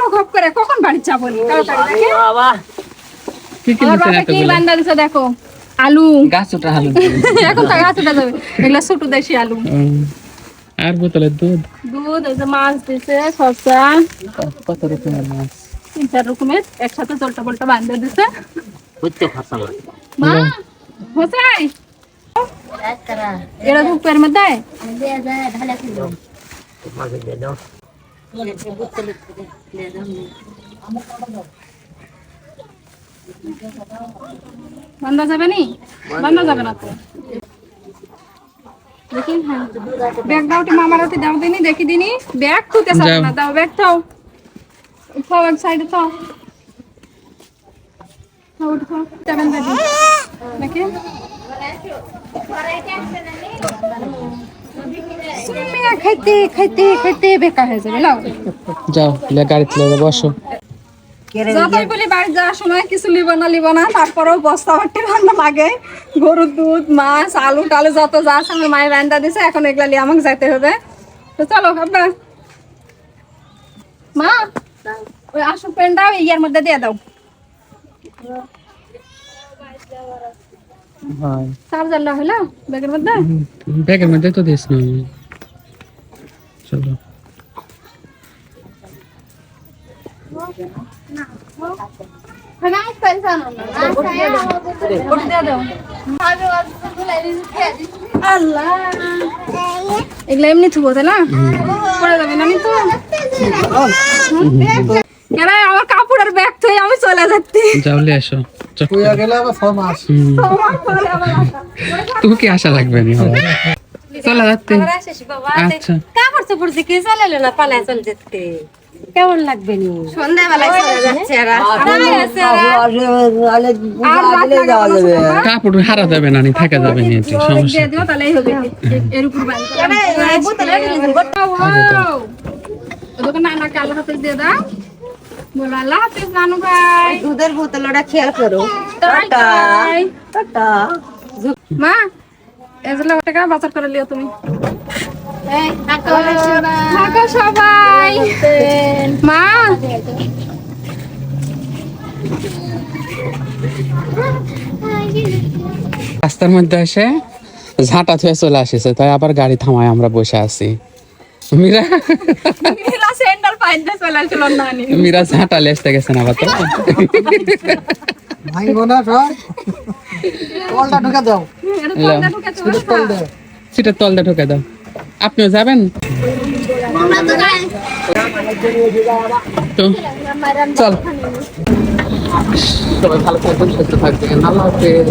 চলো ঘপ করে কখন বাড়ি যাব দেখে। কি কি আমার নিছেন বাবা কি বান্দা দিছে দেখো আলু। গাছ ওটা হালুন এখন তো গাছ উঠে যাবে। এগুলা ছোট দেশি আলু। আর বোতলের দুধ? দুধ এই যে মাছ দিছে শসা। কত রকমের মাছ? তিন চার রকমের একসাথে জলটা বলটা বান্ধে দিছে। মা হোসাই। এরা ধূপের মধ্যে? বান্ধা যাবে নি বান্ধা যাবে না তো দেখি হ্যাঁ ব্যাগ দাও টি মামার হাতে দাও দিনি দেখি দিনি ব্যাগ খুঁতে সাথে যাও। না দাও ব্যাগ থাও উঠাও এক সাইডে থাও থাও উঠাও যাবেন দাদি দেখি সুমিয়া খাইতে খাইতে খাইতে বেকার হয়ে যাবে লাও যাও গাড়িতে লে বসো। যতই বলি বাড়ি যাওয়ার সময় কিছু লিব না লিব না তারপরেও বস্তা ভর্তি রান্না লাগে। গরুর দুধ মাছ আলু টালু যত যা আছে আমার মায়ের রান্না দিছে এখন এগুলা নিয়ে আমাকে যাইতে হবে। তো চলো আপনার মা ওই আসুক ইয়ার মধ্যে দিয়ে দাও। হয়। চার্জারটা হলো ব্যাগের মধ্যে? ব্যাগের মধ্যে তো দিস না। চলো। আল্লাহ। এমনি থুবো তাই না? পড়ে যাবে না নি তো। কেন আমার কাপড়ের ব্যাগ থই আমি চলে যাচ্ছি। যাও তুমি কি আশা লাগবে নি চলে যাচ্ছে আচ্ছা কাপড় চোপড় দিকে চালালে না পালায় চলে যেতে কেমন লাগবে নি সন্ধ্যাবেলায় চলে যাচ্ছে এরা কাপড় হারা যাবে না নি থাকা যাবে নি এটি সমস্যা দিও তাহলেই হবে এর উপর ওদেরকে নানাকে আল্লাহ হাফিজ দিয়ে দাও বলো আল্লাহ হাফিজ নানু ভাই। দুধের বোতলটা খেয়াল করো। টাটা। টাটা। মা টাকা বাজার করে লিও তুমি। থাকো সবাই। মা। রাস্তার মধ্যে এসে ঝাঁটা থুয়ে চলে আসিছে তাই আবার গাড়ি থামায় আমরা বসে আছি। মীরা নীলা স্যান্ডেল পাইতে চলে আসলো নানি। মীরা লেসতে না সব। কলটা ঢুকে দাও। এটা তোমরা ঢুকে চলে কল দে সিটের তল দিয়ে ঢোকে দাও। আপনিও যাবেন? তো চল। সবাই ভালো থাকবেন সুস্থ থাকবেন। আল্লাহ হাফেজ।